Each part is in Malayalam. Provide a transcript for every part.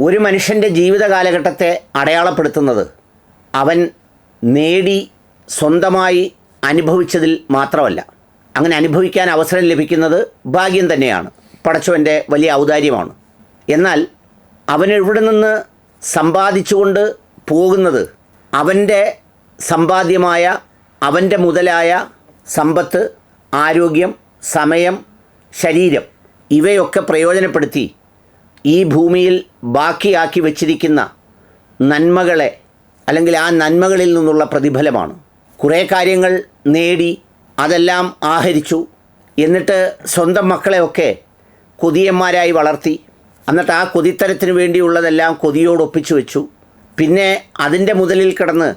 ഒരു മനുഷ്യന്റെ ജീവിത കാലഘട്ടത്തെ അടയാളപ്പെടുത്തുന്നത് അവൻ നേടി സ്വന്തമായി അനുഭവിച്ചതിൽ മാത്രമല്ല അങ്ങനെ അനുഭവിക്കാൻ അവസരം ലഭിക്കുന്നത് ഭാഗ്യം തന്നെയാണ് പടച്ചവന്റെ വലിയ ഔദാര്യമാണ്. എന്നാൽ അവൻ ഇവിടെ നിന്ന് സമ്പാദിച്ചുകൊണ്ട് പോകുന്നത്? അവന്റെ സമ്പാദ്യമായ അവന്റെ മുതലായ സമ്പത്ത് ആരോഗ്യം സമയം ശരീരം ഇവയൊക്കെ പ്രയോജനപ്പെടുത്തി ഈ ഭൂമിയിൽ ബാക്കിയാക്കി വച്ചിരിക്കുന്ന നന്മകളെ അല്ലെങ്കിൽ ആ നന്മകളിൽ നിന്നുള്ള പ്രതിഫലമാണ്. കുറേ കാര്യങ്ങൾ നേടി അതെല്ലാം ആഹരിച്ചു. എന്നിട്ട് സ്വന്തം മക്കളെയൊക്കെ കൊതിയന്മാരായി വളർത്തി. എന്നിട്ട് ആ കൊതിത്തരത്തിന് വേണ്ടിയുള്ളതെല്ലാം കൊതിയോടൊപ്പിച്ചു വെച്ചു. പിന്നെ അതിന്റെ മുതലിൽ കിടന്ന്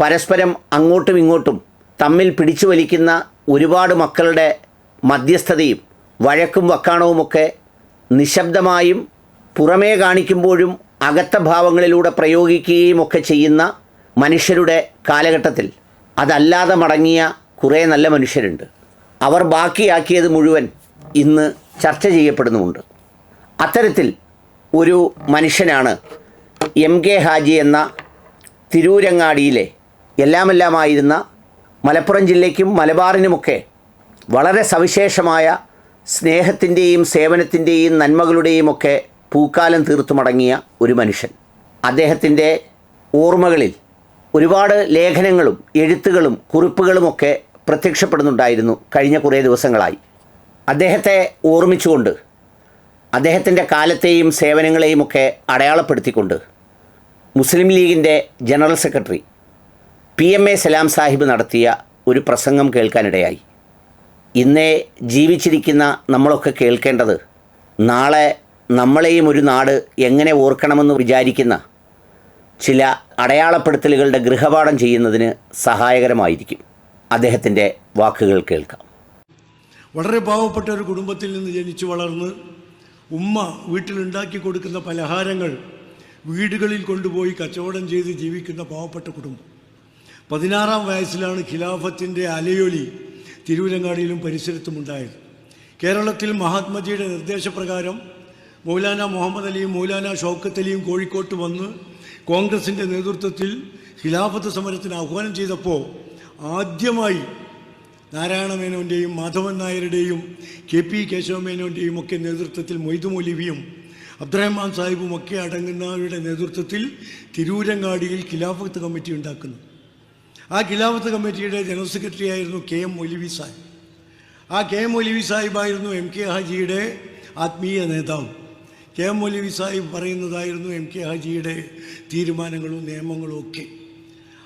പരസ്പരം അങ്ങോട്ടും ഇങ്ങോട്ടും തമ്മിൽ പിടിച്ചു വലിക്കുന്ന ഒരുപാട് മക്കളുടെ മധ്യസ്ഥതയും വഴക്കും വക്കാണവുമൊക്കെ നിശബ്ദമായും പുറമേ കാണിക്കുമ്പോഴും അകത്ത ഭാവങ്ങളിലൂടെ പ്രയോഗിക്കുകയും ഒക്കെ ചെയ്യുന്ന മനുഷ്യരുടെ കാലഘട്ടത്തിൽ അതല്ലാതെ മടങ്ങിയ കുറേ നല്ല മനുഷ്യരുണ്ട്. അവർ ബാക്കിയാക്കിയത് മുഴുവൻ ഇന്ന് ചർച്ച ചെയ്യപ്പെടുന്നുമുണ്ട്. അത്തരത്തിൽ ഒരു മനുഷ്യനാണ് എം കെ ഹാജി എന്ന തിരൂരങ്ങാടിയിലെ എല്ലാമെല്ലാമായിരുന്ന മലപ്പുറം ജില്ലയ്ക്കും മലബാറിനുമൊക്കെ വളരെ സവിശേഷമായ സ്നേഹത്തിന്റെയും സേവനത്തിന്റെയും നന്മകളുടെയും ഒക്കെ പൂക്കാലം തീർത്തു മടങ്ങിയ ഒരു മനുഷ്യൻ. അദ്ദേഹത്തിന്റെ ഓർമ്മകളിൽ ഒരുപാട് ലേഖനങ്ങളും എഴുത്തുകളും കുറിപ്പുകളുമൊക്കെ പ്രത്യക്ഷപ്പെടുന്നുണ്ടായിരുന്നു കഴിഞ്ഞ കുറേ ദിവസങ്ങളായി. അദ്ദേഹത്തെ ഓർമ്മിച്ചുകൊണ്ട് അദ്ദേഹത്തിന്റെ കാലത്തെയും സേവനങ്ങളെയും ഒക്കെ അടയാളപ്പെടുത്തിക്കൊണ്ട് മുസ്ലിം ലീഗിന്റെ general secretary P M A Salam Sahib നടത്തിയ ഒരു പ്രസംഗം കേൾക്കാനിടയായി. ഇന്നേ ജീവിച്ചിരിക്കുന്ന നമ്മളൊക്കെ കേൾക്കേണ്ടത് നാളെ നമ്മളെയും ഒരു നാട് എങ്ങനെ ഓർക്കണമെന്ന് വിചാരിക്കുന്ന ചില അടയാളപ്പെടുത്തലുകളുടെ ഗൃഹപാഠം ചെയ്യുന്നതിന് സഹായകരമായിരിക്കും. അദ്ദേഹത്തിന്റെ വാക്കുകൾ കേൾക്കാം. വളരെ പാവപ്പെട്ട ഒരു കുടുംബത്തിൽ നിന്ന് ജനിച്ചു വളർന്ന് ഉമ്മ വീട്ടിലുണ്ടാക്കി കൊടുക്കുന്ന പലഹാരങ്ങൾ വീടുകളിൽ കൊണ്ടുപോയി കച്ചവടം ചെയ്ത് ജീവിക്കുന്ന പാവപ്പെട്ട കുടുംബം. പതിനാറാം വയസ്സിലാണ് ഖിലാഫത്തിന്റെ അലയൊലി തിരുവിലങ്ങാടിയിലും പരിസരത്തും ഉണ്ടായത് കേരളത്തിൽ മഹാത്മജിയുടെ നിർദ്ദേശപ്രകാരം മൗലാന മുഹമ്മദ് അലിയും മൗലാന ഷൗക്കത്ത് അലിയും കോഴിക്കോട്ട് വന്ന് കോൺഗ്രസിന്റെ നേതൃത്വത്തിൽ ഖിലാഫത്ത് സമരത്തിന് ആഹ്വാനം ചെയ്തപ്പോൾ ആദ്യമായി നാരായണ മേനോന്റെയും മാധവൻ നായരുടെയും കെ പി കേശവമേനോന്റെയും ഒക്കെ നേതൃത്വത്തിൽ മൊയ്തു മൊലിവിയും അബ്ദുറഹ്മാൻ സാഹിബും ഒക്കെ അടങ്ങുന്നവരുടെ നേതൃത്വത്തിൽ തിരൂരങ്ങാടിയിൽ ഖിലാഫത്ത് കമ്മിറ്റി ഉണ്ടാക്കുന്നു. ആ ഖിലാഫത്ത് കമ്മിറ്റിയുടെ ജനറൽ സെക്രട്ടറി ആയിരുന്നു കെ എം മൊലിവി സാഹിബ്. ആ കെ എം മൊലിവി സാഹിബായിരുന്നു എം കെ ഹാജിയുടെ ആത്മീയ നേതാവ്. കെ മൊലിവി സാഹിബ് പറയുന്നതായിരുന്നു എം കെ ഹാജിയുടെ തീരുമാനങ്ങളും നിയമങ്ങളും ഒക്കെ.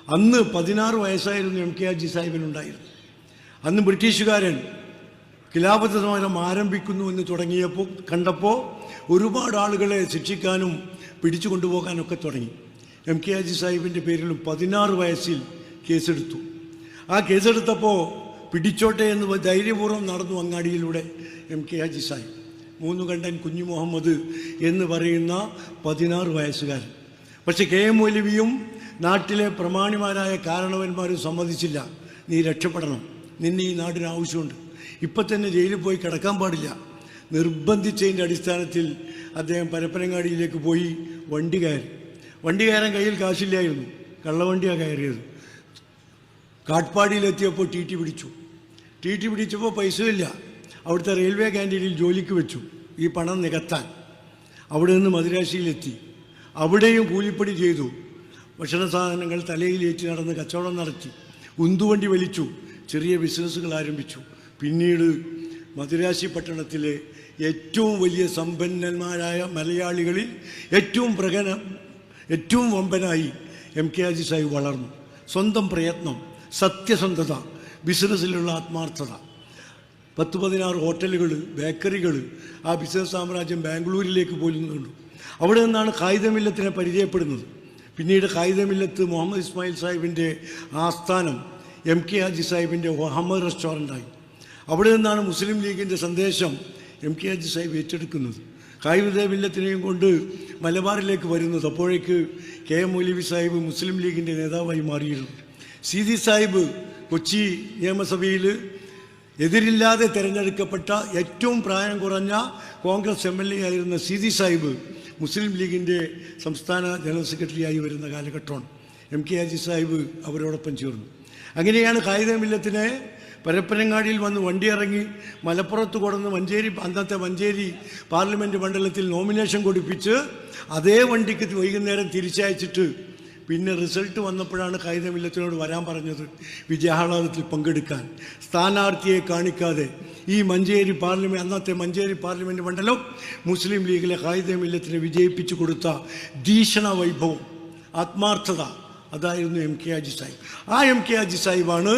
അന്ന് പതിനാറ് വയസ്സായിരുന്നു എം കെ ഹാജി സാഹിബിനുണ്ടായിരുന്നു അന്ന് ബ്രിട്ടീഷുകാരൻ ഖിലാഫത്ത് സമരം ആരംഭിക്കുന്നു എന്ന് തുടങ്ങിയപ്പോൾ കണ്ടപ്പോൾ ഒരുപാട് ആളുകളെ ശിക്ഷിക്കാനും പിടിച്ചു കൊണ്ടുപോകാനൊക്കെ തുടങ്ങി. എം കെ ഹാജി സാഹിബിന്റെ പേരിലും പതിനാറ് വയസ്സിൽ കേസെടുത്തു. ആ കേസെടുത്തപ്പോൾ പിടിച്ചോട്ടെ എന്ന് ധൈര്യപൂർവം നടന്നു അങ്ങാടിയിലൂടെ എം കെ ഹാജി സാഹിബ്. മൂന്നു കണ്ടൻ കുഞ്ഞു മുഹമ്മദ് എന്ന് പറയുന്ന പതിനാറ് വയസ്സുകാരൻ. പക്ഷെ കെ എം മൗലവിയും നാട്ടിലെ പ്രമാണിമാരായ കാരണവന്മാരും സമ്മതിച്ചില്ല. നീ രക്ഷപ്പെടണം. നിന്നെ ഈ നാടിന് ആവശ്യമുണ്ട്. ഇപ്പം തന്നെ ജയിലിൽ പോയി കിടക്കാൻ പാടില്ല. നിർബന്ധിച്ചതിന്റെ അടിസ്ഥാനത്തിൽ അദ്ദേഹം പരപ്പനങ്ങാടിയിലേക്ക് പോയി വണ്ടി കയറി. വണ്ടി കയറാൻ കയ്യിൽ കാശില്ലായിരുന്നു. കള്ളവണ്ടിയാണ് കയറിയത്. കാട്ട്പാടിയിലെത്തിയപ്പോൾ ടി ടി പിടിച്ചു. ടി ടി പിടിച്ചപ്പോൾ പൈസയില്ല അവിടുത്തെ റെയിൽവേ ക്യാന്റീനിൽ ജോലിക്ക് വെച്ചു. ഈ പണം നികത്താൻ. അവിടെ നിന്ന് മദിരാശിയിലെത്തി അവിടെയും കൂലിപ്പണി ചെയ്തു. ഭക്ഷണ സാധനങ്ങൾ തലയിലേറ്റി നടന്ന് കച്ചവടം നടത്തി. ഉന്തുവണ്ടി വലിച്ചു. ചെറിയ ബിസിനസ്സുകൾ ആരംഭിച്ചു. പിന്നീട് മദിരാശി പട്ടണത്തിലെ ഏറ്റവും വലിയ സമ്പന്നന്മാരായ മലയാളികളിൽ ഏറ്റവും പ്രകന ഏറ്റവും വമ്പനായി എം കെ ഹാജി സാഹിബ് വളർന്നു. സ്വന്തം പ്രയത്നം സത്യസന്ധത ബിസിനസ്സിലുള്ള ആത്മാർത്ഥത. പത്ത് പതിനാറ് ഹോട്ടലുകൾ ബേക്കറികൾ ആ ബിസിനസ് സാമ്രാജ്യം ബാംഗ്ലൂരിലേക്ക് പോലുന്നുണ്ട് അവിടെ നിന്നാണ് കായികമില്ലത്തിനെ പരിചയപ്പെടുന്നത്. പിന്നീട് കായികമില്ലത്ത് മുഹമ്മദ് ഇസ്മായിൽ സാഹിബിന്റെ ആസ്ഥാനം എം കെ ഹാജി സാഹിബിന്റെ മുഹമ്മദ് റെസ്റ്റോറന്റായി അവിടെ നിന്നാണ് മുസ്ലിം ലീഗിന്റെ സന്ദേശം എം കെ ഹാജി സാഹിബ് ഏറ്റെടുക്കുന്നത്. കായികമില്ലത്തിനെയും കൊണ്ട് മലബാറിലേക്ക് വരുന്നത് അപ്പോഴേക്ക് K M Moulavi Sahib Muslim ലീഗിന്റെ നേതാവായി മാറിയിരുന്നു. സീതി സാഹിബ് കൊച്ചി നിയമസഭയിൽ എതിരില്ലാതെ തിരഞ്ഞെടുക്കപ്പെട്ട ഏറ്റവും പ്രായം കുറഞ്ഞ കോൺഗ്രസ് എം എൽ എ ആയിരുന്ന സിദി സാഹിബ് മുസ്ലിം ലീഗിന്റെ സംസ്ഥാന ജനറൽ സെക്രട്ടറിയായി വരുന്ന കാലഘട്ടമാണ് എം കെ ഹാജി സാഹിബ് അവരോടൊപ്പം ചേർന്നു. അങ്ങനെയാണ് കായിക മില്ലത്തിനെ പരപ്പനങ്ങാടിയിൽ വന്ന് വണ്ടി ഇറങ്ങി മലപ്പുറത്ത് കൊടുന്ന് മഞ്ചേരി അന്നത്തെ മഞ്ചേരി പാർലമെന്റ് മണ്ഡലത്തിൽ നോമിനേഷൻ കൊടുപ്പിച്ച് അതേ വണ്ടിക്ക് വൈകുന്നേരം തിരിച്ചയച്ചിട്ട് പിന്നെ റിസൾട്ട് വന്നപ്പോഴാണ് കായിക മില്ലത്തിനോട് വരാൻ പറഞ്ഞത് വിജയാഹ്ലാദത്തിൽ പങ്കെടുക്കാൻ. സ്ഥാനാർത്ഥിയെ കാണിക്കാതെ ഈ മഞ്ചേരി പാർലമെന്റ് അന്നത്തെ മഞ്ചേരി പാർലമെന്റ് മണ്ഡലം മുസ്ലിം ലീഗിലെ കായിക മില്ലത്തിനെ വിജയിപ്പിച്ചു കൊടുത്ത ഭീഷണ വൈഭവം ആത്മാർത്ഥത. അതായിരുന്നു എം കെ ആജി സാഹിബ്. ആ എം കെ ആജി സാഹിബാണ്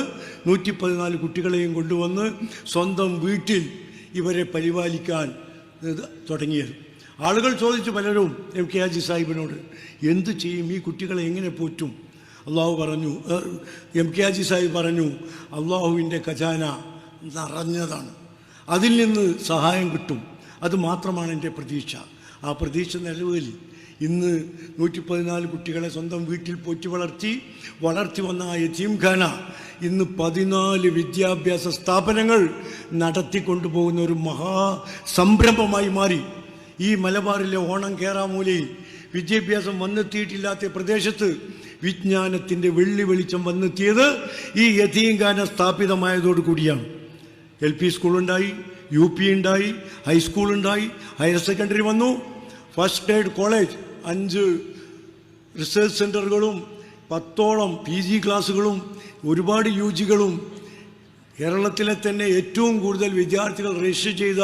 നൂറ്റി പതിനാല് കുട്ടികളെയും കൊണ്ടുവന്ന് സ്വന്തം വീട്ടിൽ ഇവരെ പരിപാലിക്കാൻ തുടങ്ങിയത്. ആളുകൾ ചോദിച്ചു പലരും എം കെ ഹാജി സാഹിബിനോട് എന്തു ചെയ്യും? ഈ കുട്ടികളെ എങ്ങനെ പോറ്റും? അള്ളാഹു പറഞ്ഞു എം കെ ഹാജി സാഹിബ് പറഞ്ഞു അള്ളാഹുവിന്റെ ഖജാന നിറഞ്ഞതാണ്. അതിൽ നിന്ന് സഹായം കിട്ടും. അത് മാത്രമാണ് എന്റെ പ്രതീക്ഷ. ആ പ്രതീക്ഷ നിലവിൽ ഇന്ന് നൂറ്റി പതിനാല് കുട്ടികളെ സ്വന്തം വീട്ടിൽ പോറ്റി വളർത്തി വളർത്തി വന്ന ആ യതീംഖാന ഇന്ന് പതിനാല് വിദ്യാഭ്യാസ സ്ഥാപനങ്ങൾ നടത്തിക്കൊണ്ടുപോകുന്ന ഒരു മഹാ സംരംഭമായി മാറി. ഈ മലബാറിലെ ഓണം കേറാമൂലയിൽ വിദ്യാഭ്യാസം വന്നെത്തിയിട്ടില്ലാത്ത പ്രദേശത്ത് വിജ്ഞാനത്തിന്റെ വെള്ളി വെളിച്ചം വന്നെത്തിയത് ഈ യതീംഖാന സ്ഥാപിതമായതോടു കൂടിയാണ്. എൽ പി സ്കൂളുണ്ടായി യു പി ഉണ്ടായി ഹൈസ്കൂൾ ഉണ്ടായി ഹയർ സെക്കൻഡറി വന്നു. ഫസ്റ്റ് എയ്ഡ് കോളേജ് അഞ്ച് റിസർച്ച് സെന്ററുകളും പത്തോളം പി ജി ക്ലാസ്സുകളും ഒരുപാട് യു ജികളും കേരളത്തിലെ തന്നെ ഏറ്റവും കൂടുതൽ വിദ്യാർത്ഥികൾ രജിസ്റ്റർ ചെയ്ത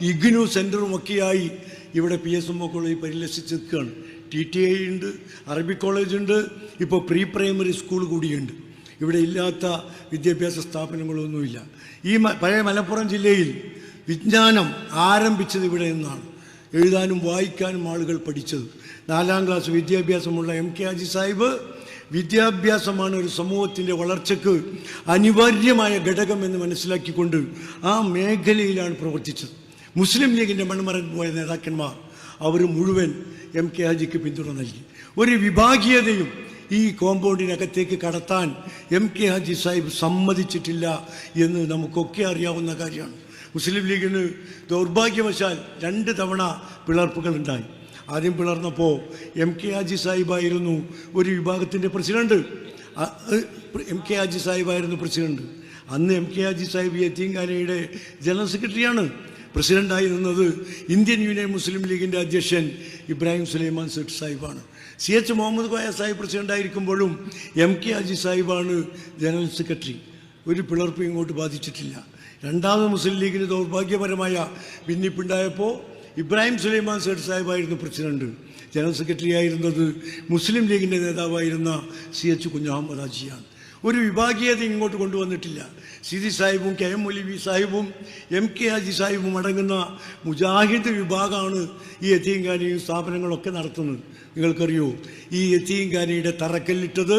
ഇഗ്നു സെന്ററുമൊക്കെയായി ഇവിടെ പി എസ് എം കോളേജ് പരിലസിച്ച് നിൽക്കുകയാണ്. ടി ടി ഐ ഉണ്ട് അറബിക് കോളേജ് ഉണ്ട് ഇപ്പോൾ പ്രീ പ്രൈമറി സ്കൂൾ കൂടിയുണ്ട്. ഇവിടെ ഇല്ലാത്ത വിദ്യാഭ്യാസ സ്ഥാപനങ്ങളൊന്നുമില്ല. ഈ പഴയ മലപ്പുറം ജില്ലയിൽ വിജ്ഞാനം ആരംഭിച്ചത് ഇവിടെ നിന്നാണ്. എഴുതാനും വായിക്കാനും ആളുകൾ പഠിച്ചത്. നാലാം ക്ലാസ് വിദ്യാഭ്യാസമുള്ള എം കെ ഹാജി സാഹിബ് വിദ്യാഭ്യാസമാണ് ഒരു സമൂഹത്തിന്റെ വളർച്ചയ്ക്ക് അനിവാര്യമായ ഘടകം എന്ന് മനസ്സിലാക്കിക്കൊണ്ട് ആ മേഖലയിലാണ് പ്രവർത്തിച്ചത്. മുസ്ലിം ലീഗിന്റെ മൺമറൻ പോയ നേതാക്കന്മാർ അവർ മുഴുവൻ എം കെ ഹാജിക്ക് പിന്തുണ നൽകി. ഒരു വിഭാഗീയതയും ഈ കോമ്പൗണ്ടിനകത്തേക്ക് കടത്താൻ എം കെ ഹാജി സാഹിബ് സമ്മതിച്ചിട്ടില്ല എന്ന് നമുക്കൊക്കെ അറിയാവുന്ന കാര്യമാണ്. മുസ്ലിം ലീഗിന് ദൗർഭാഗ്യവശാൽ രണ്ട് തവണ പിളർപ്പുകൾ ഉണ്ടായി. ആദ്യം പിളർന്നപ്പോൾ എം കെ ഹാജി സാഹിബായിരുന്നു ഒരു വിഭാഗത്തിന്റെ പ്രസിഡന്റ്. എം കെ ഹാജി സാഹിബായിരുന്നു പ്രസിഡന്റ്. അന്ന് എം കെ ഹാജി സാഹിബ് യത്തീംഖാനയുടെ ജനറൽ സെക്രട്ടറിയാണ്. പ്രസിഡന്റായിരുന്നത് ഇന്ത്യൻ യൂണിയൻ മുസ്ലിം ലീഗിന്റെ അധ്യക്ഷൻ ഇബ്രാഹിം സുലൈമാൻ സെട്ട് സാഹിബാണ്. സി എച്ച് മുഹമ്മദ് കോയ സാഹിബ് പ്രസിഡന്റായിരിക്കുമ്പോഴും എം കെ അജി സാഹിബാണ് ജനറൽ സെക്രട്ടറി. ഒരു പിളർപ്പ് ഇങ്ങോട്ട് ബാധിച്ചിട്ടില്ല. രണ്ടാമത് മുസ്ലിം ലീഗിന് ദൗർഭാഗ്യപരമായ ഭിന്നിപ്പുണ്ടായപ്പോൾ ഇബ്രാഹിം സുലൈമാൻ സേഡ് സാഹിബായിരുന്നു പ്രസിഡന്റ്. ജനറൽ സെക്രട്ടറി ആയിരുന്നത് മുസ്ലിം ലീഗിന്റെ നേതാവായിരുന്ന സി എച്ച് കുഞ്ഞഹമ്മദ് ഹാജിയാണ്. ഒരു വിഭാഗീയത ഇങ്ങോട്ട് കൊണ്ടുവന്നിട്ടില്ല. സിദി സാഹിബും കെ എം മൊലിബി സാഹിബും എം കെ ഹാജി സാഹിബും അടങ്ങുന്ന മുജാഹിദ് വിഭാഗമാണ് ഈ യത്തീംഖാനയും സ്ഥാപനങ്ങളൊക്കെ നടത്തുന്നത്. നിങ്ങൾക്കറിയോ ഈ യത്തീംഖാനയുടെ തറക്കല്ലിട്ടത്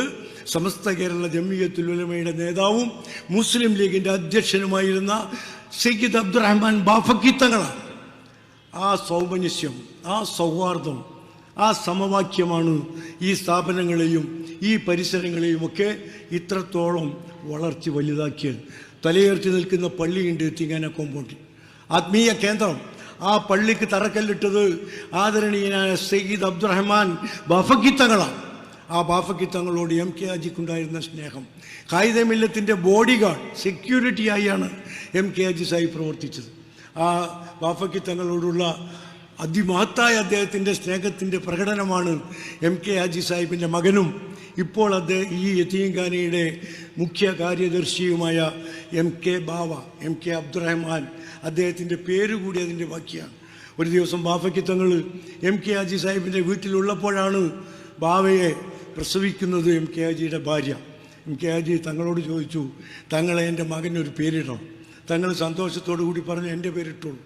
സമസ്ത കേരള ജമ്മിയത്തുൽ ഉലമയുടെ നേതാവും മുസ്ലിം ലീഗിന്റെ അധ്യക്ഷനുമായിരുന്ന സയ്യിദ് അബ്ദുറഹ്മാൻ ബാഫക്കിത്തങ്ങളാണ് ആ സൗമനസ്യം ആ സൗഹാർദ്ദം ആ സമവാക്യമാണ് ഈ സ്ഥാപനങ്ങളെയും ഈ പരിസരങ്ങളെയുമൊക്കെ ഇത്രത്തോളം വളർച്ച വലുതാക്കിയത് തലയുയർത്തി നിൽക്കുന്ന പള്ളിയുണ്ട് എത്തിങ്ങാന കോമ്പൗണ്ടിൽ ആത്മീയ കേന്ദ്രം. ആ പള്ളിക്ക് തറക്കല്ലിട്ടത് ആദരണീയനായ സയ്യിദ് അബ്ദുറഹ്മാൻ ബഫക്കിത്തങ്ങളാണ്. ആ ബാഫക്കിത്തങ്ങളോട് എം കെ ഹാജിക്കുണ്ടായിരുന്ന സ്നേഹം. കായികമില്ലത്തിന്റെ ബോഡി ഗാർഡ് സെക്യൂരിറ്റിയായാണ് എം കെ ഹാജി സായി പ്രവർത്തിച്ചത്. ആ ബാഫക്കിത്തങ്ങളോടുള്ള അതിമഹത്തായ അദ്ദേഹത്തിന്റെ സ്നേഹത്തിന്റെ പ്രകടനമാണ് എം കെ ഹാജി സാഹിബിന്റെ മകനും ഇപ്പോൾ അദ്ദേഹം ഈ യത്തീംഖാനയുടെ മുഖ്യ കാര്യദർശിയുമായ M K Bava M K Abdurahman അദ്ദേഹത്തിന്റെ പേര് കൂടി അതിന്റെ ബാക്കിയാണ്. ഒരു ദിവസം ബാഫയ്ക്ക് തങ്ങൾ എം കെ ഹാജി സാഹിബിന്റെ വീട്ടിലുള്ളപ്പോഴാണ് ബാവയെ പ്രസവിക്കുന്നത് എം കെ ഹാജിയുടെ ഭാര്യ. എം കെ ഹാജി തങ്ങളോട് ചോദിച്ചു തങ്ങളെ എന്റെ മകനൊരു പേരിടണം? തങ്ങൾ സന്തോഷത്തോടു കൂടി പറഞ്ഞു എന്റെ പേരിട്ടുള്ളൂ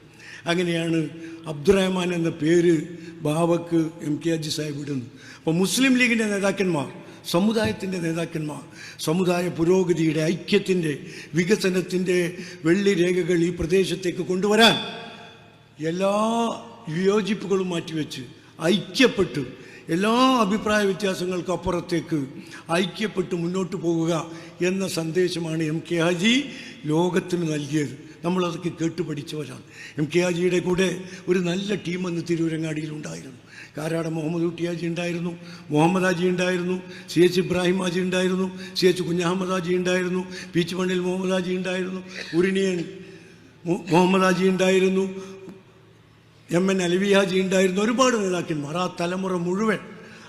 അങ്ങനെയാണ് അബ്ദുറഹ്മാൻ എന്ന പേര് ബാവക്ക് എം കെ ഹാജി സാഹിബ് ഇടുന്നു അപ്പോൾ മുസ്ലിം ലീഗിന്റെ നേതാക്കന്മാർ സമുദായത്തിന്റെ നേതാക്കന്മാർ സമുദായ പുരോഗതിയുടെ ഐക്യത്തിന്റെ വികസനത്തിന്റെ വെള്ളി രേഖകൾ ഈ പ്രദേശത്തേക്ക് കൊണ്ടുവരാൻ എല്ലാ വിയോജിപ്പുകളും മാറ്റിവെച്ച് ഐക്യപ്പെട്ട് എല്ലാ അഭിപ്രായ വ്യത്യാസങ്ങൾക്കും അപ്പുറത്തേക്ക് ഐക്യപ്പെട്ട് മുന്നോട്ട് പോകുക എന്ന സന്ദേശമാണ് എം കെ ഹാജി ലോകത്തിന് നൽകിയത്. നമ്മളതൊക്കെ കേട്ട് പഠിച്ചവരാണ്. എം. കെ. ആജിയുടെ കൂടെ ഒരു നല്ല ടീം അന്ന് തിരൂരങ്ങാടിയിൽ ഉണ്ടായിരുന്നു കാരാട് മുഹമ്മദ് കുട്ടിയാജി ഉണ്ടായിരുന്നു മുഹമ്മദ് ആജി ഉണ്ടായിരുന്നു സി എച്ച് ഇബ്രാഹിം ആജി ഉണ്ടായിരുന്നു സി എച്ച് കുഞ്ഞഹമ്മദ് ആജി ഉണ്ടായിരുന്നു പീച്ച് മണ്ണിൽ മുഹമ്മദ് ആജി ഉണ്ടായിരുന്നു ഉരുണിയൻ മുഹമ്മദ് ആജി ഉണ്ടായിരുന്നു എം. എൻ. അലവി ഹാജി ഉണ്ടായിരുന്നു ഒരുപാട് നേതാക്കന്മാർ. ആ തലമുറ മുഴുവൻ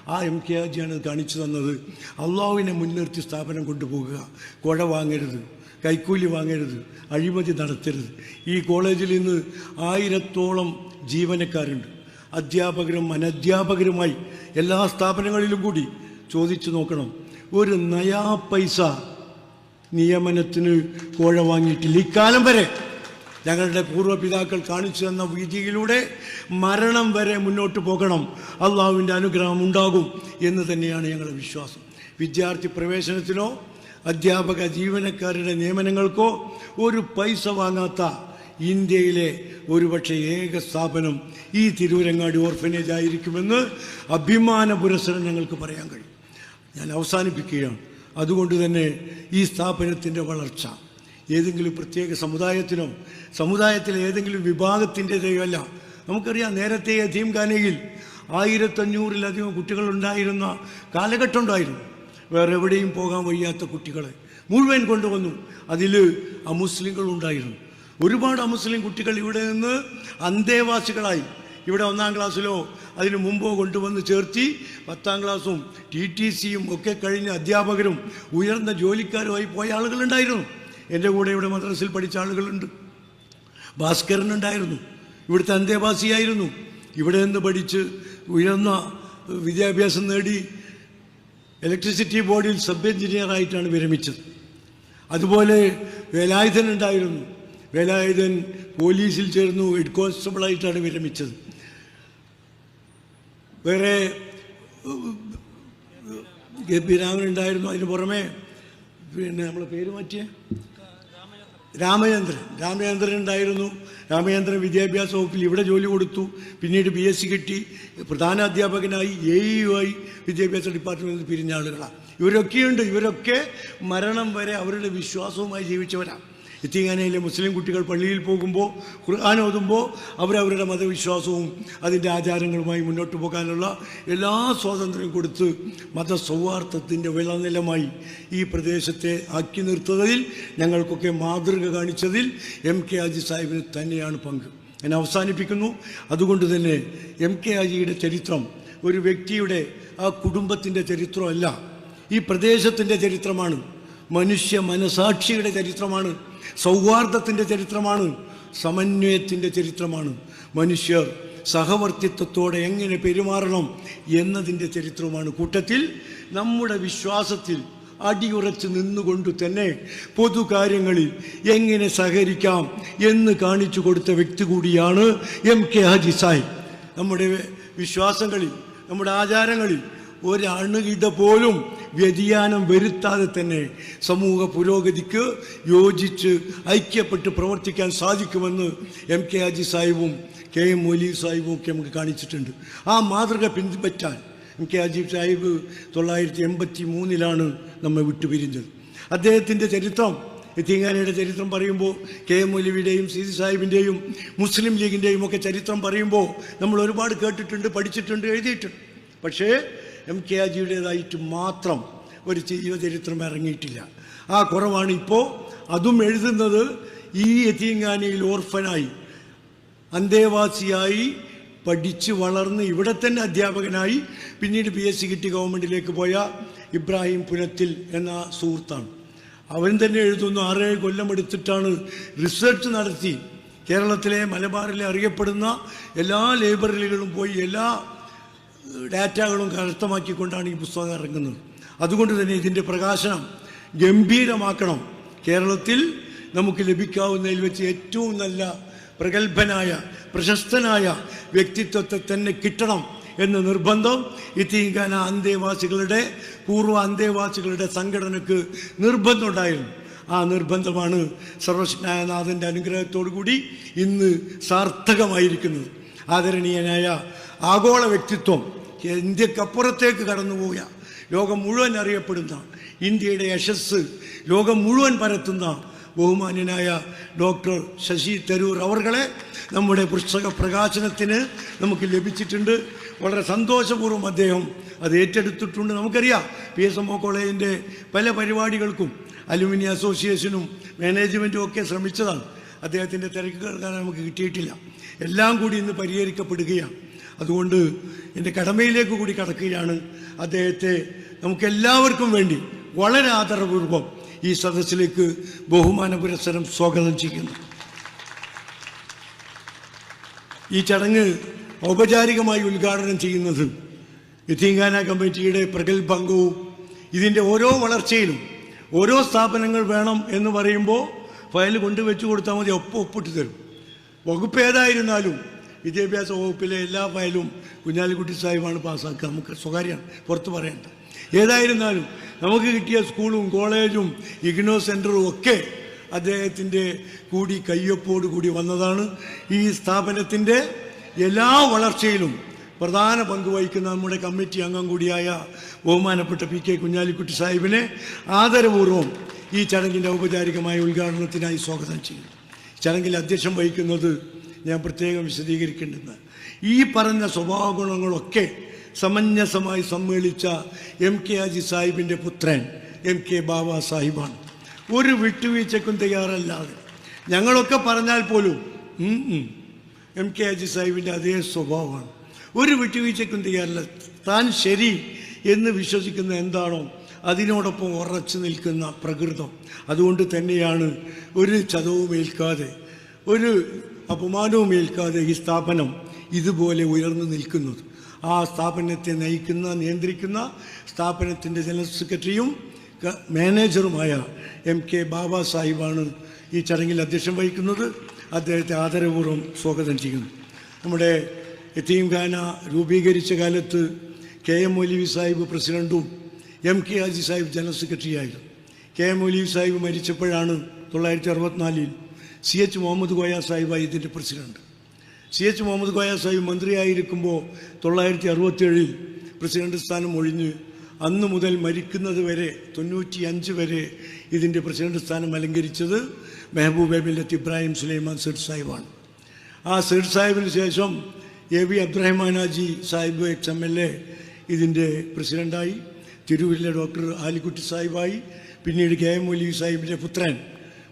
ആ എം. കെ. ഹാജിയാണ് കാണിച്ചു തന്നത്. അള്ളാഹുവിനെ മുൻനിർത്തി സ്ഥാപനം കൊണ്ടുപോകുക കുഴ വാങ്ങരുത്. കൈക്കൂലി വാങ്ങരുത് അഴിമതി നടത്തരുത്. ഈ കോളേജിൽ ഇന്ന് ആയിരത്തോളം ജീവനക്കാരുണ്ട്. അധ്യാപകരും അനധ്യാപകരുമായി എല്ലാ സ്ഥാപനങ്ങളിലും കൂടി ചോദിച്ചു നോക്കണം. ഒരു നയാ പൈസ നിയമനത്തിന് കോഴ വാങ്ങിയിട്ടില്ല. ഇക്കാലം വരെ ഞങ്ങളുടെ പൂർവപിതാക്കൾ കാണിച്ചു തന്ന വീതിയിലൂടെ മരണം വരെ മുന്നോട്ട് പോകണം. അള്ളാഹുവിന്റെ അനുഗ്രഹം ഉണ്ടാകും എന്ന് തന്നെയാണ് ഞങ്ങളുടെ വിശ്വാസം. വിദ്യാർത്ഥി പ്രവേശനത്തിനോ അധ്യാപക ജീവനക്കാരുടെ നിയമനങ്ങൾക്കോ ഒരു പൈസ വാങ്ങാത്ത ഇന്ത്യയിലെ ഒരുപക്ഷെ ഏക സ്ഥാപനം ഈ തിരൂരങ്ങാടി ഓർഫനേജ് ആയിരിക്കുമെന്ന് അഭിമാന പുരസ്സരം ഞങ്ങൾക്ക് പറയാൻ കഴിയും. ഞാൻ അവസാനിപ്പിക്കുകയാണ്. അതുകൊണ്ട് തന്നെ ഈ സ്ഥാപനത്തിന്റെ വളർച്ച ഏതെങ്കിലും പ്രത്യേക സമുദായത്തിനോ സമുദായത്തിലെ ഏതെങ്കിലും വിഭാഗത്തിന്റെതയോ അല്ല. നമുക്കറിയാം നേരത്തെ യതീം ഖാനയിൽ ആയിരത്തഞ്ഞൂറിലധികം കുട്ടികളുണ്ടായിരുന്ന കാലഘട്ടം ഉണ്ടായിരുന്നു. വേറെ എവിടെയും പോകാൻ വയ്യാത്ത കുട്ടികളെ മുഴുവൻ കൊണ്ടുവന്നു. അതിൽ അമുസ്ലിങ്ങളുണ്ടായിരുന്നു ഒരുപാട് അമുസ്ലിം കുട്ടികൾ ഇവിടെ നിന്ന് അന്തേവാസികളായി. ഇവിടെ ഒന്നാം ക്ലാസ്സിലോ അതിനു മുമ്പോ കൊണ്ടുവന്ന് ചേർത്തി. പത്താം ക്ലാസ്സും ടി ടി സിയും ഒക്കെ കഴിഞ്ഞ അധ്യാപകരും ഉയർന്ന ജോലിക്കാരുമായി പോയ ആളുകളുണ്ടായിരുന്നു. എന്റെ കൂടെ ഇവിടെ മദ്രസിൽ പഠിച്ച ആളുകളുണ്ട്. ഭാസ്കരനുണ്ടായിരുന്നു. ഇവിടുത്തെ അന്തേവാസിയായിരുന്നു. ഇവിടെ നിന്ന് പഠിച്ച് ഉയർന്ന വിദ്യാഭ്യാസം നേടി ഇലക്ട്രിസിറ്റി ബോർഡിൽ സബ് എഞ്ചിനീയറായിട്ടാണ് വിരമിച്ചത്. അതുപോലെ വേലായുധൻ ഉണ്ടായിരുന്നു. വേലായുധൻ പോലീസിൽ ചേർന്നു ഹെഡ് കോൺസ്റ്റബിളായിട്ടാണ് വിരമിച്ചത്. വേറെ കെ പി രാമൻ ഉണ്ടായിരുന്നു. അതിന് പുറമെ പിന്നെ നമ്മളെ പേര് മാറ്റിയ? രാമചന്ദ്രൻ. രാമചന്ദ്രൻ ഉണ്ടായിരുന്നു രാമചന്ദ്രൻ വിദ്യാഭ്യാസ വകുപ്പിൽ ഇവിടെ ജോലി കൊടുത്തു. പിന്നീട് പി എസ് സി കിട്ടി. പ്രധാന അധ്യാപകനായി എ ആയി വിദ്യാഭ്യാസ ഡിപ്പാർട്ട്മെന്റിൽ പിരിഞ്ഞ ആളുകളാണ് ഇവരൊക്കെയുണ്ട്. ഇവരൊക്കെ മരണം വരെ അവരുടെ വിശ്വാസവുമായി ജീവിച്ചവരാണ് എത്തിങ്ങാനയിലെ മുസ്ലിം കുട്ടികൾ പള്ളിയിൽ പോകുമ്പോൾ ഖുർആൻ ഓതുമ്പോൾ അവരവരുടെ മതവിശ്വാസവും അതിന്റെ ആചാരങ്ങളുമായി മുന്നോട്ട് പോകാനുള്ള എല്ലാ സ്വാതന്ത്ര്യം കൊടുത്ത് മതസൗഹാർദ്ദത്തിന്റെ വിളനിലമായി ഈ പ്രദേശത്തെ ആക്കി നിർത്തുന്നതിൽ ഞങ്ങൾക്കൊക്കെ മാതൃക കാണിച്ചതിൽ എം കെ ആജി സാഹിബിന് തന്നെയാണ് പങ്ക്. ഞാൻ അവസാനിപ്പിക്കുന്നു. അതുകൊണ്ട് തന്നെ എം കെ ആജിയുടെ ചരിത്രം ഒരു വ്യക്തിയുടെ ആ കുടുംബത്തിന്റെ ചരിത്രമല്ല ഈ പ്രദേശത്തിന്റെ ചരിത്രമാണ് മനുഷ്യ മനസാക്ഷിയുടെ ചരിത്രമാണ് സൗഹാർദ്ദത്തിന്റെ ചരിത്രമാണ് സമന്വയത്തിന്റെ ചരിത്രമാണ്. മനുഷ്യർ സഹവർത്തിത്വത്തോടെ എങ്ങനെ പെരുമാറണം എന്നതിന്റെ ചരിത്രമാണ് കൂട്ടത്തിൽ നമ്മുടെ വിശ്വാസത്തിൽ അടിയുറച്ച് നിന്നുകൊണ്ട് തന്നെ പൊതുകാര്യങ്ങളിൽ എങ്ങനെ സഹകരിക്കാം എന്ന് കാണിച്ചു കൊടുത്ത വ്യക്തി കൂടിയാണ് എം കെ ഹാജി സാഹിബ്. നമ്മുടെ വിശ്വാസങ്ങളിൽ നമ്മുടെ ആചാരങ്ങളിൽ ഒരണുകിട പോലും വ്യതിയാനം വരുത്താതെ തന്നെ സമൂഹ പുരോഗതിക്ക് യോജിച്ച് ഐക്യപ്പെട്ട് പ്രവർത്തിക്കാൻ സാധിക്കുമെന്ന് എം കെ ഹാജി സാഹിബും കെ എം മൊലി സാഹിബും ഒക്കെ നമുക്ക് കാണിച്ചിട്ടുണ്ട്. ആ മാതൃക പിൻപറ്റാൻ എം കെ ഹാജി സാഹിബ് തൊള്ളായിരത്തി എൺപത്തി മൂന്നിലാണ് നമ്മെ വിട്ടുപിരിഞ്ഞത്. അദ്ദേഹത്തിന്റെ ചരിത്രം എത്തിങ്ങാനയുടെ ചരിത്രം പറയുമ്പോൾ കെ എം മൗലവിയുടെയും സി സി സാഹിബിന്റെയും മുസ്ലിം ലീഗിന്റെയും ഒക്കെ ചരിത്രം പറയുമ്പോൾ നമ്മൾ ഒരുപാട് കേട്ടിട്ടുണ്ട് പഠിച്ചിട്ടുണ്ട് എഴുതിയിട്ടുണ്ട്. പക്ഷേ എം കെ ആജിയുടേതായിട്ട് മാത്രം ഒരു ജീവചരിത്രം ഇറങ്ങിയിട്ടില്ല. ആ കുറവാണ് ഇപ്പോൾ അതും എഴുതുന്നത് ഈ എത്തിയങ്ങാനയിൽ ഓർഫനായി. അന്തേവാസിയായി പഠിച്ച് വളർന്ന് ഇവിടെ തന്നെ അധ്യാപകനായി പിന്നീട് പി എസ് സി കിട്ടി ഗവൺമെന്റിലേക്ക് പോയ ഇബ്രാഹിം പുനത്തിൽ എന്ന സുഹൃത്താണ്. അവൻ തന്നെ എഴുതുന്നു ആറേഴ് കൊല്ലം എടുത്തിട്ടാണ് റിസർച്ച് നടത്തി. കേരളത്തിലെ മലബാറിലെ അറിയപ്പെടുന്ന എല്ലാ ലൈബ്രറികളും പോയി എല്ലാ ഡാറ്റകളും കരസ്ഥമാക്കിക്കൊണ്ടാണ് ഈ പുസ്തകം ഇറങ്ങുന്നത്. അതുകൊണ്ട് തന്നെ ഇതിന്റെ പ്രകാശനം ഗംഭീരമാക്കണം. കേരളത്തിൽ നമുക്ക് ലഭിക്കാവുന്നതിൽ വെച്ച് ഏറ്റവും നല്ല പ്രഗത്ഭനായ പ്രശസ്തനായ വ്യക്തിത്വത്തെ തന്നെ കിട്ടണം എന്ന നിർബന്ധം ഇത്തീങ്കാന അന്തേവാസികളുടെ പൂർവ അന്തേവാസികളുടെ സംഘടനക്ക് നിർബന്ധമുണ്ടായിരുന്നു. ആ നിർബന്ധമാണ് സർവശനായനാഥന്റെ അനുഗ്രഹത്തോടു കൂടി ഇന്ന് സാർത്ഥകമായിരിക്കുന്നത്. ആദരണീയനായ ആഗോള വ്യക്തിത്വം ഇന്ത്യക്കപ്പുറത്തേക്ക് കടന്നുപോയ ലോകം മുഴുവൻ അറിയപ്പെടുന്ന ഇന്ത്യയുടെ യശസ് ലോകം മുഴുവൻ പരത്തുന്ന ബഹുമാന്യനായ ഡോക്ടർ ശശി തരൂർ അവർകളെ നമ്മുടെ പുസ്തക പ്രകാശനത്തിന് നമുക്ക് ലഭിച്ചിട്ടുണ്ട്. വളരെ സന്തോഷപൂർവം അദ്ദേഹം അത് ഏറ്റെടുത്തിട്ടുണ്ട്. നമുക്കറിയാം പി എസ് എം ഒ കോളേജിന്റെ പല പരിപാടികൾക്കും അലുമിനി അസോസിയേഷനും മാനേജ്മെന്റും ഒക്കെ ശ്രമിച്ചതാണ്. അദ്ദേഹത്തിന്റെ തിരക്കുകൾ കാരണം നമുക്ക് കിട്ടിയിട്ടില്ല. എല്ലാം കൂടി ഇന്ന് പരിഹരിക്കപ്പെടുകയാണ്. അതുകൊണ്ട് എന്റെ കടമയിലേക്ക് കൂടി കടക്കുകയാണ്. അദ്ദേഹത്തെ നമുക്ക് എല്ലാവർക്കും വേണ്ടി വളരെ ആദരപൂർവം ഈ സദസ്സിലേക്ക് ബഹുമാന പുരസ്സരം സ്വാഗതം ചെയ്യുന്നു. ഈ ചടങ്ങ് ഔപചാരികമായി ഉദ്ഘാടനം ചെയ്യുന്നത് യത്തീങ്കാന കമ്മിറ്റിയുടെ പ്രഗത്ഭംഗവും ഇതിന്റെ ഓരോ വളർച്ചയിലും ഓരോ സ്ഥാപനങ്ങൾ വേണം എന്ന് പറയുമ്പോൾ ഫയൽ കൊണ്ടുവച്ച് കൊടുത്താൽ മതി ഒപ്പ് ഒപ്പിട്ട് തരും. വകുപ്പ് ഏതായിരുന്നാലും വിദ്യാഭ്യാസ വകുപ്പിലെ എല്ലാ ഫയലും കുഞ്ഞാലിക്കുട്ടി സാഹിബാണ് പാസ്സാക്കുക. നമുക്ക് സ്വകാര്യമാണ്. പുറത്ത് പറയേണ്ട. ഏതായിരുന്നാലും നമുക്ക് കിട്ടിയ സ്കൂളും കോളേജും ഇഗ്നോ സെന്ററും ഒക്കെ അദ്ദേഹത്തിന്റെ കൂടി കയ്യൊപ്പോട് കൂടി വന്നതാണ്. ഈ സ്ഥാപനത്തിന്റെ എല്ലാ വളർച്ചയിലും പ്രധാന പങ്ക് വഹിക്കുന്ന നമ്മുടെ കമ്മിറ്റി അംഗം കൂടിയായ ബഹുമാനപ്പെട്ട പി കെ കുഞ്ഞാലിക്കുട്ടി സാഹിബിനെ ആദരപൂർവം ഈ ചടങ്ങിന്റെ ഔപചാരികമായ ഉദ്ഘാടനത്തിനായി സ്വാഗതം ചെയ്യും ചടങ്ങിൽ അധ്യക്ഷം വഹിക്കുന്നത് ഞാൻ പ്രത്യേകം വിശദീകരിക്കേണ്ടത് ഈ പറഞ്ഞ സ്വഭാവ ഗുണങ്ങളൊക്കെ സമഞ്ജസമായി സമ്മേളിച്ച എം കെ ആജി സാഹിബിന്റെ പുത്രൻ എം കെ ബാബ സാഹിബാണ്. ഒരു വിട്ടുവീഴ്ചക്കും തയ്യാറല്ലാതെ. ഞങ്ങളൊക്കെ പറഞ്ഞാൽ പോലും എം കെ ആജി സാഹിബിന്റെ അതേ സ്വഭാവമാണ്. ഒരു വിട്ടുവീഴ്ചക്കും തയ്യാറല്ല. താൻ ശരി എന്ന് വിശ്വസിക്കുന്ന എന്താണോ അതിനോടൊപ്പം ഉറച്ചു നിൽക്കുന്ന പ്രകൃതം. അതുകൊണ്ട് തന്നെയാണ് ഒരു ചതവും ഏൽക്കാതെ ഒരു അപമാനവും ഏൽക്കാതെ ഈ സ്ഥാപനം ഇതുപോലെ ഉയർന്നു നിൽക്കുന്നത്. ആ സ്ഥാപനത്തെ നയിക്കുന്ന നിയന്ത്രിക്കുന്ന സ്ഥാപനത്തിന്റെ ജനറൽ സെക്രട്ടറിയും മാനേജറുമായ എം കെ ബാബാ സാഹിബാണ് ഈ ചടങ്ങിൽ അധ്യക്ഷം വഹിക്കുന്നത്. അദ്ദേഹത്തെ ആദരപൂർവം സ്വാഗതം ചെയ്യുന്നു. നമ്മുടെ എത്തീംഖാന രൂപീകരിച്ച കാലത്ത് കെ എം മൊലിവി സാഹിബ് പ്രസിഡന്റും M K Haji Sahib general സെക്രട്ടറിയായിരുന്നു K M ഒലീഫ് Sahib മരിച്ചപ്പോഴാണ് തൊള്ളായിരത്തി അറുപത്തിനാലിൽ സി എച്ച് മുഹമ്മദ് കോയ സാഹിബായി ഇതിന്റെ president. C H Muhammad Koya Sahib മന്ത്രിയായിരിക്കുമ്പോൾ തൊള്ളായിരത്തി അറുപത്തേഴിൽ പ്രസിഡന്റ് സ്ഥാനം ഒഴിഞ്ഞ് അന്ന് മുതൽ മരിക്കുന്നത് വരെ തൊണ്ണൂറ്റി അഞ്ച് വരെ ഇതിന്റെ പ്രസിഡന്റ് സ്ഥാനം അലങ്കരിച്ചത് മെഹബൂബ് എമില്ലത്ത് ഇബ്രാഹിം സുലൈമാൻ സെഡ് സാഹിബാണ്. ആ സെഡ് സാഹിബിന് ശേഷം A V അബ്ദുറഹ്മാനാജി Sahib ex M L A ഇതിന്റെ പ്രസിഡന്റായി തിരൂരിലെ ഡോക്ടർ ആലിക്കുട്ടി സാഹിബായി പിന്നീട് കെ എം മൊലി സാഹിബിന്റെ പുത്രൻ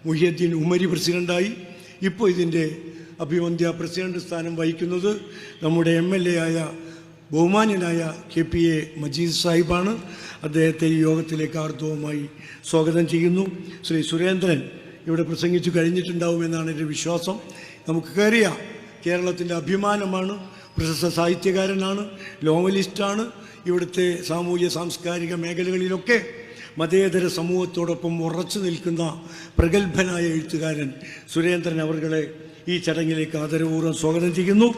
മുഹിയദ്ദീൻ ഉമരി പ്രസിഡന്റായി ഇപ്പോൾ ഇതിന്റെ അഭിവന്ധ്യ പ്രസിഡന്റ് സ്ഥാനം വഹിക്കുന്നത് നമ്മുടെ എം എൽ എ ആയ ബഹുമാന്യനായ കെ പി എ മജീദ് സാഹിബാണ്. അദ്ദേഹത്തെ ഈ യോഗത്തിലേക്ക് ആർദ്രവുമായി സ്വാഗതം ചെയ്യുന്നു. ശ്രീ സുരേന്ദ്രൻ ഇവിടെ പ്രസംഗിച്ചു കഴിഞ്ഞിട്ടുണ്ടാവുമെന്നാണ് എന്റെ വിശ്വാസം. നമുക്ക് കയറിയാം. കേരളത്തിന്റെ അഭിമാനമാണ് പ്രശസ്ത സാഹിത്യകാരനാണ് നോവലിസ്റ്റാണ്. ഇവിടുത്തെ സാമൂഹ്യ സാംസ്കാരിക മേഖലകളിലൊക്കെ മതേതര സമൂഹത്തോടൊപ്പം ഉറച്ചു നിൽക്കുന്ന പ്രഗത്ഭനായ എഴുത്തുകാരൻ സുരേന്ദ്രൻ അവർകളെ ഈ ചടങ്ങിലേക്ക് ആദരപൂർവം സ്വാഗതം ചെയ്യുന്നു.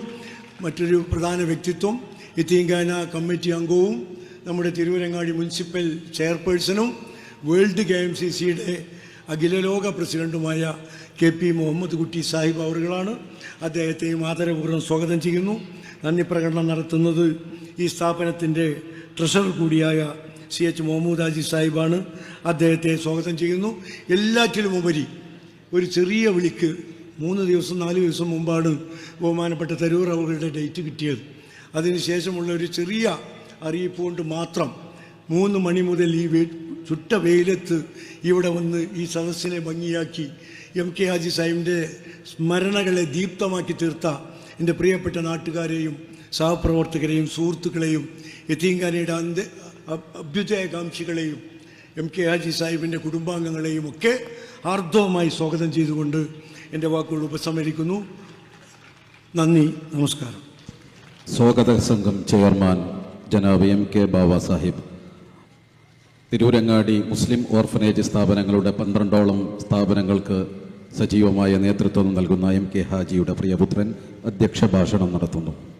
മറ്റൊരു പ്രധാന വ്യക്തിത്വം ഇത്തീങ്കാന കമ്മിറ്റി അംഗവും നമ്മുടെ തിരുവരങ്ങാടി മുനിസിപ്പൽ ചെയർപേഴ്സണും വേൾഡ് കെ എം സി സിയുടെ അഖിലലോക പ്രസിഡന്റുമായ കെ പി മുഹമ്മദ് കുട്ടി സാഹിബ് അവറുകളാണ് അദ്ദേഹത്തെയും ആദരപൂർവം സ്വാഗതം ചെയ്യുന്നു. നന്ദി പ്രകടനം നടത്തുന്നത് ഈ സ്ഥാപനത്തിന്റെ ട്രഷറർ കൂടിയായ സി എച്ച് മുഹമ്മൂദ് ഹാജി സാഹിബാണ് അദ്ദേഹത്തെ സ്വാഗതം ചെയ്യുന്നു. എല്ലാറ്റിലും ഉപരി ഒരു ചെറിയ വിളിക്ക് മൂന്ന് ദിവസം നാല് ദിവസം മുമ്പാണ് ബഹുമാനപ്പെട്ട തരൂർ അവരുടെ ഡേറ്റ് കിട്ടിയത്. അതിനുശേഷമുള്ള ഒരു ചെറിയ അറിയിപ്പ് കൊണ്ട് മാത്രം മൂന്ന് മണി മുതൽ ഈ വെ ചുട്ട വെയിലത്ത് ഇവിടെ വന്ന് ഈ സദസ്സിനെ ഭംഗിയാക്കി എം കെ ഹാജി സാഹിബിന്റെ സ്മരണകളെ ദീപ്തമാക്കി തീർത്ത എന്റെ പ്രിയപ്പെട്ട നാട്ടുകാരെയും സഹപ്രവർത്തകരെയും സുഹൃത്തുക്കളെയും യത്തീങ്കാനയുടെ അന്ത്യ അഭ്- അഭ്യുദയകാംക്ഷികളെയും എം കെ ഹാജി സാഹിബിന്റെ കുടുംബാംഗങ്ങളെയും ഒക്കെ ആർദ്രവുമായി സ്വാഗതം ചെയ്തുകൊണ്ട് എന്റെ വാക്കുകൾ ഉപസംഹരിക്കുന്നു. നന്ദി നമസ്കാരം. സ്വാഗത സംഘം chairman ജനാബ് M K Bava Sahib. Tirurangadi Muslim orphanage സ്ഥാപനങ്ങളുടെ പന്ത്രണ്ടോളം സ്ഥാപനങ്ങൾക്ക് സജീവമായ നേതൃത്വം നൽകുന്ന എം കെ ഹാജിയുടെ പ്രിയപുത്രൻ അധ്യക്ഷ ഭാഷണം നടത്തുന്നു.